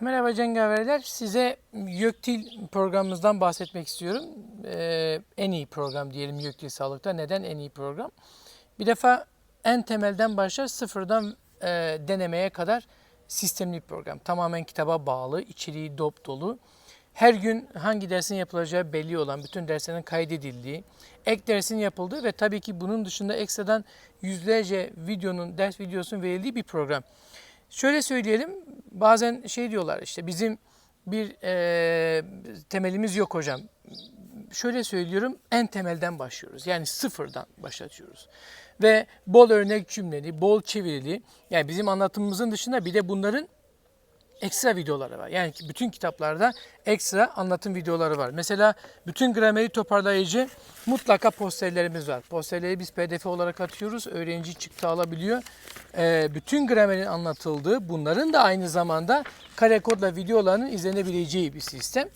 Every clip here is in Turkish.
Merhaba Cengaverler. Size YÖKTİL programımızdan bahsetmek istiyorum. Ee, en iyi program diyelim YÖKTİL Sağlık'ta. Neden en iyi program? Bir defa en temelden başlar sıfırdan e, denemeye kadar sistemli bir program. Tamamen kitaba bağlı, içeriği dop dolu. Her gün hangi dersin yapılacağı belli olan, bütün derslerin kaydedildiği, ek dersin yapıldığı ve tabii ki bunun dışında ekstradan yüzlerce videonun, ders videosunun verildiği bir program. Şöyle söyleyelim, bazen şey diyorlar işte bizim bir e, temelimiz yok hocam. Şöyle söylüyorum, en temelden başlıyoruz. Yani sıfırdan başlatıyoruz. Ve bol örnek cümleli, bol çevirili, yani bizim anlatımımızın dışında bir de bunların ekstra videoları var. Yani bütün kitaplarda ekstra anlatım videoları var. Mesela bütün grameri toparlayıcı mutlaka posterlerimiz var. Posterleri biz pdf olarak atıyoruz. Öğrenci çıktı alabiliyor. Ee, bütün gramerin anlatıldığı, bunların da aynı zamanda kare kodla videolarının izlenebileceği bir sistem.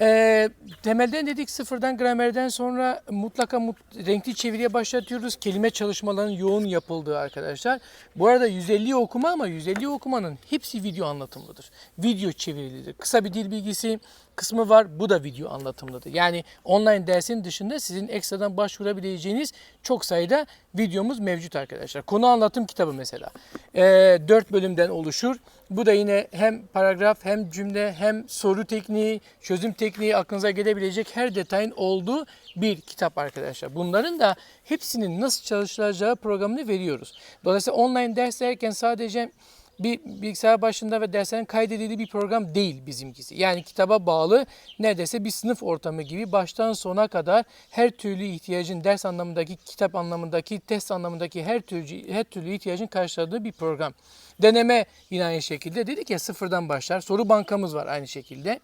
Ee, temelden dedik sıfırdan gramerden sonra mutlaka mut- renkli çeviriye başlatıyoruz. Kelime çalışmalarının yoğun yapıldığı arkadaşlar. Bu arada 150 okuma ama 150 okumanın hepsi video anlatımlıdır. Video çevirilidir. Kısa bir dil bilgisi kısmı var. Bu da video anlatımlıdır. Yani online dersin dışında sizin ekstradan başvurabileceğiniz çok sayıda videomuz mevcut arkadaşlar. Konu anlatım kitabı mesela. Ee, 4 bölümden oluşur. Bu da yine hem paragraf hem cümle hem soru tekniği, çözüm tekniği aklınıza gelebilecek her detayın olduğu bir kitap arkadaşlar. Bunların da hepsinin nasıl çalışılacağı programını veriyoruz. Dolayısıyla online ders derken sadece bir bilgisayar başında ve derslerin kaydedildiği bir program değil bizimkisi. Yani kitaba bağlı neredeyse bir sınıf ortamı gibi baştan sona kadar her türlü ihtiyacın ders anlamındaki, kitap anlamındaki, test anlamındaki her türlü her türlü ihtiyacın karşıladığı bir program. Deneme yine aynı şekilde dedik ya sıfırdan başlar. Soru bankamız var aynı şekilde.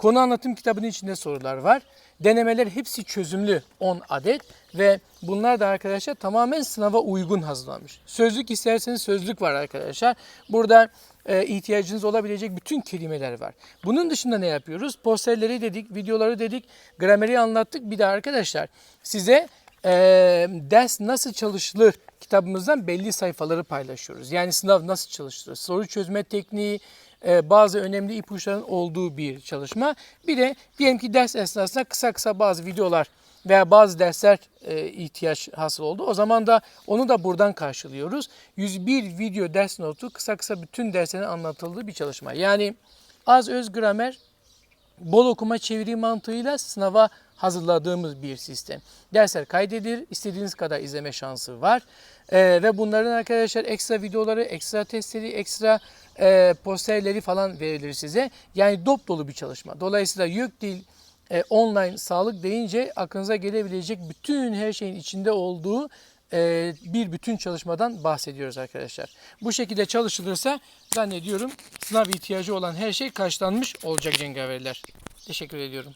Konu anlatım kitabının içinde sorular var. Denemeler hepsi çözümlü 10 adet ve bunlar da arkadaşlar tamamen sınava uygun hazırlanmış. Sözlük isterseniz sözlük var arkadaşlar. Burada e, ihtiyacınız olabilecek bütün kelimeler var. Bunun dışında ne yapıyoruz? Posterleri dedik, videoları dedik, grameri anlattık. Bir de arkadaşlar size e, ders nasıl çalışılır kitabımızdan belli sayfaları paylaşıyoruz. Yani sınav nasıl çalışılır, soru çözme tekniği, e, bazı önemli ipuçlarının olduğu bir çalışma. Bir de diyelim ki ders esnasında kısa kısa bazı videolar veya bazı dersler e, ihtiyaç hasıl oldu. O zaman da onu da buradan karşılıyoruz. 101 video ders notu kısa kısa bütün derslerin anlatıldığı bir çalışma. Yani az öz gramer, bol okuma çeviri mantığıyla sınava hazırladığımız bir sistem. Dersler kaydedilir, istediğiniz kadar izleme şansı var. Ee, ve bunların arkadaşlar ekstra videoları, ekstra testleri, ekstra e, posterleri falan verilir size. Yani dop dolu bir çalışma. Dolayısıyla YÖK Dil e, online sağlık deyince aklınıza gelebilecek bütün her şeyin içinde olduğu bir bütün çalışmadan bahsediyoruz arkadaşlar. Bu şekilde çalışılırsa zannediyorum sınav ihtiyacı olan her şey karşılanmış olacak cengaverler. Teşekkür ediyorum.